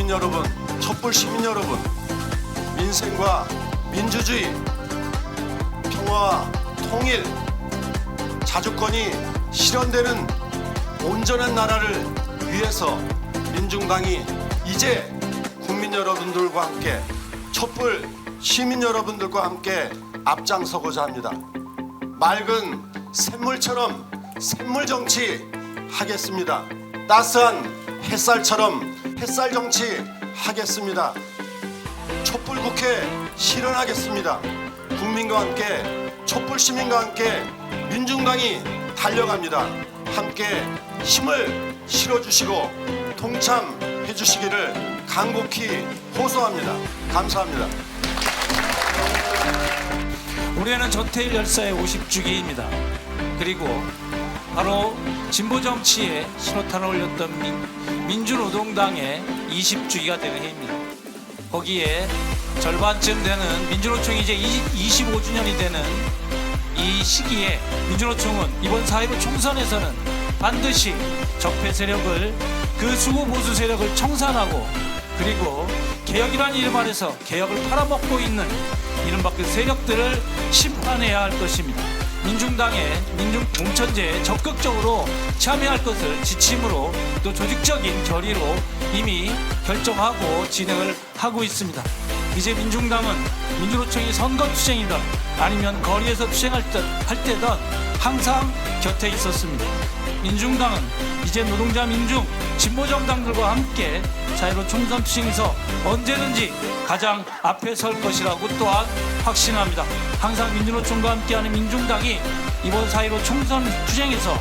국민 여러분, 촛불 시민 여러분, 민생과 민주주의, 평화와 통일, 자주권이 실현되는 온전한 나라를 위해서 민중당이 이제 국민 여러분들과 함께 촛불 시민 여러분들과 함께 앞장서고자 합니다. 맑은 샘물처럼 샘물 정치 하겠습니다. 따스한 햇살처럼 햇살 정치 하겠습니다. 촛불 국회 실현하겠습니다. 국민과 함께 촛불 시민과 함께 민중당이 달려갑니다. 함께 힘을 실어주시고 동참해 주시기를 간곡히 호소합니다. 감사합니다. 올해는 전태일 열사의 50주기입니다. 그리고 바로 진보 정치에 신호탄을 올렸던 민, 민주노동당의 20주기가 되는 해입니다. 거기에 절반쯤 되는 민주노총이 이제 25주년이 되는 이 시기에 민주노총은 이번 4.15 총선에서는 반드시 적폐 세력을 그 수구 보수 세력을 청산하고 그리고 개혁이라는 이름 아래서 개혁을 팔아먹고 있는 이른바 그 세력들을 심판해야 할 것입니다. 민중당의 민중 공천제에 적극적으로 참여할 것을 지침으로 또 조직적인 결의로 이미 결정하고 진행을 하고 있습니다. 이제 민중당은 민주노총이 선거 투쟁이든 아니면 거리에서 투쟁할 때, 할 때든 항상 곁에 있었습니다. 민중당은 이제 노동자 민중 진보 정당들과 함께 자유로 총선 투쟁에서 언제든지 가장 앞에 설 것이라고 또한 확신합니다. 항상 민주노총과 함께하는 민중당이 이번 4.15 총선 투쟁에서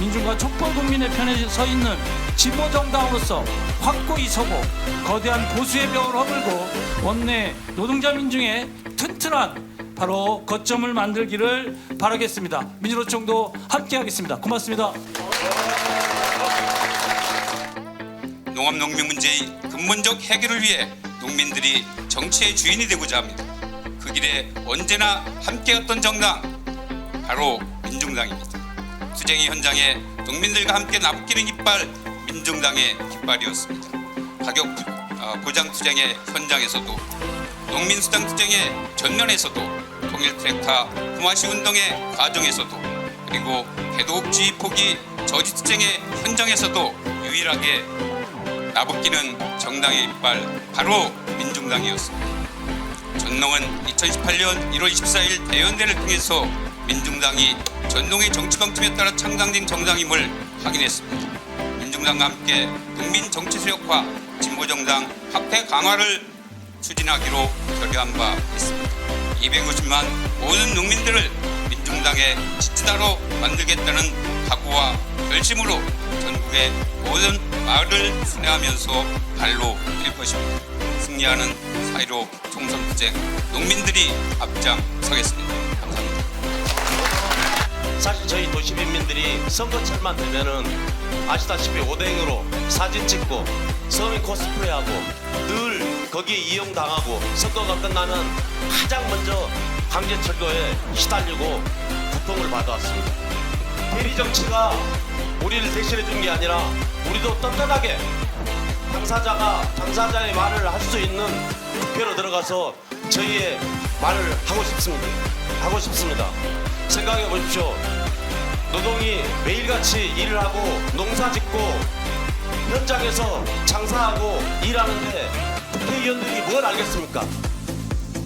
민중과 촛불 국민의 편에 서 있는 진보 정당으로서 확고히 서고 거대한 보수의 벽을 허물고 원내 노동자 민중의 튼튼한 바로 거점을 만들기를 바라겠습니다. 민주노총도 함께하겠습니다. 고맙습니다. 농업 농민 문제의 근본적 해결을 위해 농민들이 정치의 주인이 되고자 합니다. 그 길에 언제나 함께했던 정당 바로 민중당입니다. 투쟁의 현장에 농민들과 함께 나부끼는 깃발 민중당의 깃발이었습니다. 가격 어, 보장 투쟁의 현장에서도 농민 수당 투쟁의 전면에서도 통일 트랙터 구마시 운동의 과정에서도 그리고 개도국주의 포기 저지 투쟁의 현장에서도 유일하게 나부끼는 정당의 이빨 바로 민중당이었습니다. 전농은 2018년 1월 24일 대연대를 통해서 민중당이 전농의 정치 방침에 따라 창당된 정당임을 확인했습니다. 민중당과 함께 국민 정치 세력화 진보정당 확대 강화를 추진하기로 결의한 바 있습니다. 250만 모든 농민들을 민중당의 지지자로 만들겠다는 각오와 결심으로 전국의 모든 마을을 순회하면서 발로 뛸 것입니다. 승리하는 4.15 총선 투쟁 농민들이 앞장서겠습니다. 감사합니다. 사실 저희 도시민들이 선거철만 되면은 아시다시피 오뎅으로 사진 찍고 서민 코스프레하고 늘 거기에 이용당하고 선거가 끝나면 가장 먼저 강제철거에 시달리고 고통을 받아왔습니다. 대리 정치가 우리를 대신해 준 게 아니라 우리도 떳떳하게 당사자가 당사자의 말을 할 수 있는 국회로 들어가서 저희의 말을 하고 싶습니다. 하고 싶습니다. 생각해 보십시오. 노동이 매일같이 일을 하고 농사 짓고 현장에서 장사하고 일하는데 국 회의원들이 뭘 알겠습니까?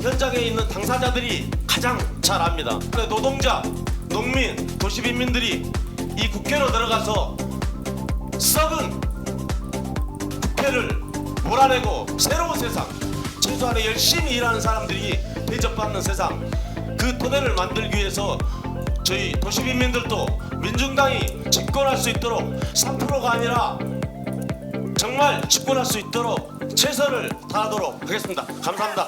현장에 있는 당사자들이 가장 잘 압니다. 노동자, 농민, 도시민들이 이 국회로 들어가서 썩은 국회를 몰아내고 새로운 세상, 최소한의 열심히 일하는 사람들이 대접받는 세상, 그 토대를 만들기 위해서 저희 도시민들도 민중당이 집권할 수 있도록 3%가 아니라 정말 집권할 수 있도록 최선을 다하도록 하겠습니다. 감사합니다.